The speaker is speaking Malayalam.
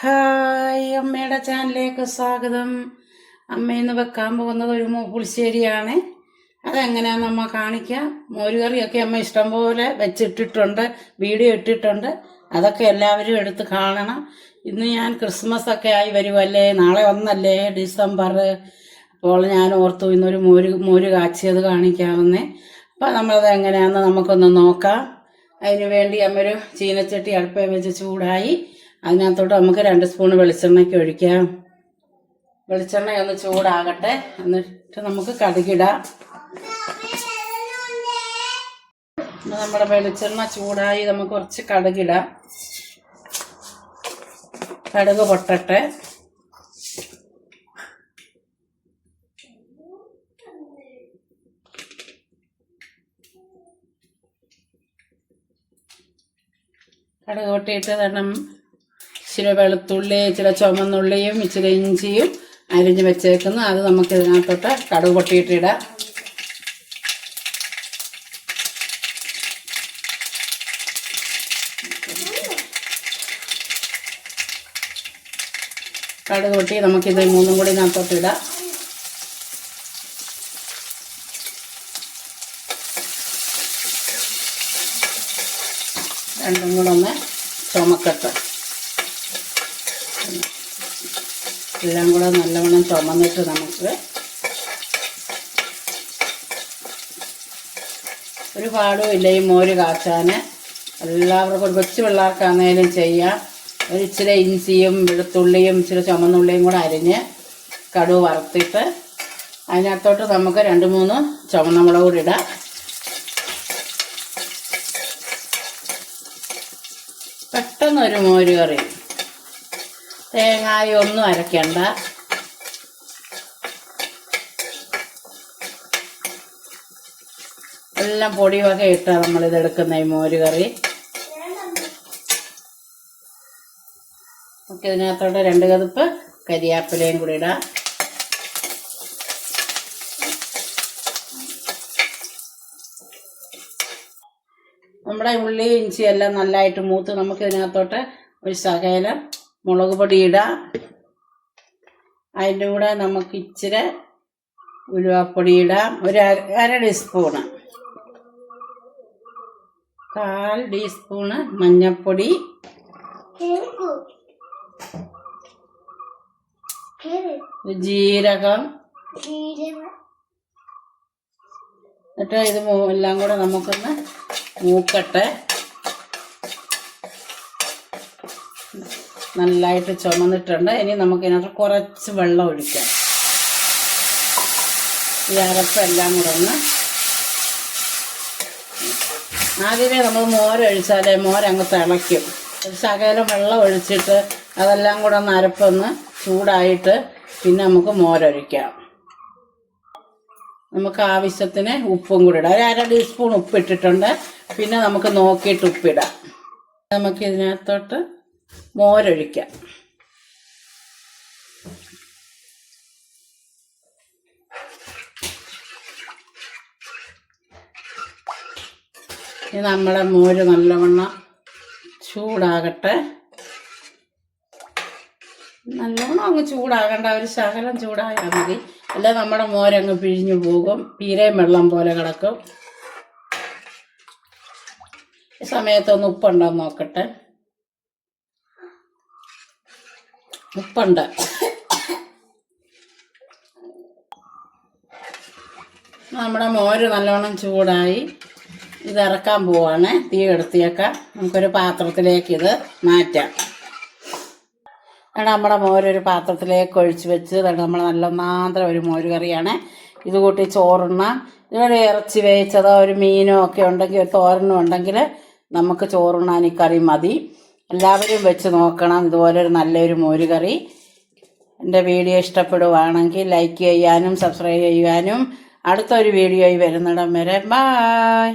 ഹായ് അമ്മയുടെ ചാനലിലേക്ക് സ്വാഗതം. അമ്മ ഇന്ന് വെക്കാൻ പോകുന്നത് ഒരു പുളിശ്ശേരിയാണ്. അതെങ്ങനെയാന്ന് അമ്മ കാണിക്കാം. മോരുകറിയൊക്കെ അമ്മ ഇഷ്ടം പോലെ വെച്ചിട്ടിട്ടുണ്ട് വീഡിയോ ഇട്ടിട്ടുണ്ട്. അതൊക്കെ എല്ലാവരും എടുത്ത് കാണണം. ഇന്ന് ഞാൻ ക്രിസ്മസ് ഒക്കെ ആയി വരുമല്ലേ നാളെ ഒന്നല്ലേ ഡിസംബർ? അപ്പോൾ ഞാൻ ഓർത്തു ഇന്നൊരു മോര് മോര് കാച്ചിയത് കാണിക്കാമെന്നേ. അപ്പം നമ്മളത് എങ്ങനെയാണെന്ന് നമുക്കൊന്ന് നോക്കാം. അതിനു വേണ്ടി അമ്മ ഒരു ചീനച്ചട്ടി അടുപ്പേ വെച്ച് ചൂടായി. അതിനകത്തോട്ട് നമുക്ക് രണ്ട് സ്പൂൺ വെളിച്ചെണ്ണയ്ക്ക് ഒഴിക്കാം. വെളിച്ചെണ്ണ ഒന്ന് ചൂടാകട്ടെ. എന്നിട്ട് നമുക്ക് കടുകിടാം. നമ്മുടെ വെളിച്ചെണ്ണ ചൂടായി നമുക്ക് കുറച്ച് കടുകിടാം. കടുക് പൊട്ടട്ടെ. കടുക് പൊട്ടിയിട്ട് തന്നെ ഇച്ചിരി വെളുത്തുള്ളി ഇച്ചിരി ചുമന്നുള്ളിയും ഇച്ചിരി ഇഞ്ചിയും അരിഞ്ഞ് വെച്ചേക്കുന്നു. അത് നമുക്ക് ഇതിനകത്തോട്ട് കടുക് പൊട്ടിയിട്ടിടാം. കടുക് പൊട്ടി നമുക്കിത് മൂന്നും കൂടി ഇതിനകത്തോട്ട് ഇടാം. രണ്ടും കൂടെ ഒന്ന് ചുമക്കട്ടെ. എല്ലാം കൂടെ നല്ലവണ്ണം ചുമന്നിട്ട് നമുക്ക് ഒരു പാടും ഇല്ല. ഈ മോര് കാച്ചാൻ എല്ലാവർക്കും കൊച്ചു പിള്ളേർക്കാണേലും ചെയ്യാം. ഒരു ഇച്ചിരി ഇഞ്ചിയും വെളുത്തുള്ളിയും ഇച്ചിരി ചുമന്നുള്ളിയും കൂടെ അരിഞ്ഞ് കടുവ് വറുത്തിട്ട് അതിനകത്തോട്ട് നമുക്ക് രണ്ട് മൂന്ന് ചുവന്ന മുളക് കൂടി ഇടാം. പെട്ടെന്നൊരു മോര് കറി. തേങ്ങായി ഒന്നും അരയ്ക്കണ്ട എല്ലാം പൊടി വക ഇട്ടാണ് നമ്മളിത് എടുക്കുന്ന ഈ മോര് കറി. നമുക്ക് ഇതിനകത്തോട്ട് രണ്ട് കതുപ്പ് കരിയാപ്പിലയും കൂടി ഇടാം. നമ്മുടെ ഉള്ളി ഇഞ്ചി എല്ലാം നല്ലതായിട്ട് മൂത്ത് നമുക്ക് ഇതിനകത്തോട്ട് ഒരു ശകലം മുളക് പൊടി ഇടാം അതിന്റെ കൂടെ നമുക്ക് ഇച്ചിരി ഉലുവാപ്പൊടി ഇടാം. ഒരു അര ടീസ്പൂണ്. കാൽ ടീസ്പൂണ് മഞ്ഞൾപ്പൊടി. ജീരകം. എന്നിട്ട് ഇത് എല്ലാം കൂടെ നമുക്കൊന്ന് മൂക്കട്ടെ. നല്ലതായിട്ട് ചുമന്നിട്ടുണ്ട്. ഇനി നമുക്ക് ഇതിനകത്ത് കുറച്ച് വെള്ളം ഒഴിക്കാം. ഈ അരപ്പെല്ലാം കൂടെ ഒന്ന് ആദ്യമേ നമ്മൾ മോരൊഴിച്ചാലേ മോരങ്ങ് തിളയ്ക്കും. ശകലം വെള്ളം ഒഴിച്ചിട്ട് അതെല്ലാം കൂടെ ഒന്ന് അരപ്പൊന്ന് ചൂടായിട്ട് പിന്നെ നമുക്ക് മോരൊഴിക്കാം നമുക്ക് ആവശ്യത്തിന് ഉപ്പും കൂടി ഇടാം. ഒരു അര ടീസ്പൂൺ ഉപ്പിട്ടിട്ടുണ്ട് പിന്നെ നമുക്ക് നോക്കിയിട്ട് ഉപ്പിടാം. നമുക്ക് ഇതിനകത്തോട്ട് മോരൊഴിക്കാം. ഇനി നമ്മുടെ മോര് നല്ലവണ്ണം ചൂടാകട്ടെ. നല്ലോണം അങ്ങ് ചൂടാകണ്ട ഒരു ശകലം ചൂടായാൽ മതി. അല്ലെ നമ്മുടെ മോരങ്ങ് പിഴിഞ്ഞു പോകും പീരയും വെള്ളം പോലെ കിടക്കും. ഈ സമയത്തൊന്ന് ഉപ്പുണ്ടോ നോക്കട്ടെ. ഉപ്പുണ്ട്. നമ്മുടെ മോര് നല്ലോണം ചൂടായി ഇത് ഇറക്കാൻ പോവാണ്. തീ എടുത്തിയേക്കാം. നമുക്കൊരു പാത്രത്തിലേക്ക് ഇത് മാറ്റാം. നമ്മുടെ മോരൊരു പാത്രത്തിലേക്ക് ഒഴിച്ച് വെച്ച് നമ്മൾ നല്ല ഒന്നാന്തര ഒരു മോര് കറിയാണ്. ഇത് കൂട്ടി ചോറുണ്ണ. ഇവിടെ ഇറച്ചി വേവിച്ചതോ ഒരു മീനോ ഒക്കെ ഉണ്ടെങ്കിൽ ഒരു തോരനും ഉണ്ടെങ്കിൽ നമുക്ക് ചോറുണ്ണാൻ ഈ കറി മതി. എല്ലാവരും വെച്ച് നോക്കണം. ഇതുപോലൊരു നല്ലൊരു മോരുകറി. എന്റെ വീഡിയോ ഇഷ്ടപ്പെടുവാണെങ്കിൽ ലൈക്ക് ചെയ്യാനും സബ്സ്ക്രൈബ് ചെയ്യാനും അടുത്തൊരു വീഡിയോയിൽ വരുന്നിടം വരെ. ബായ്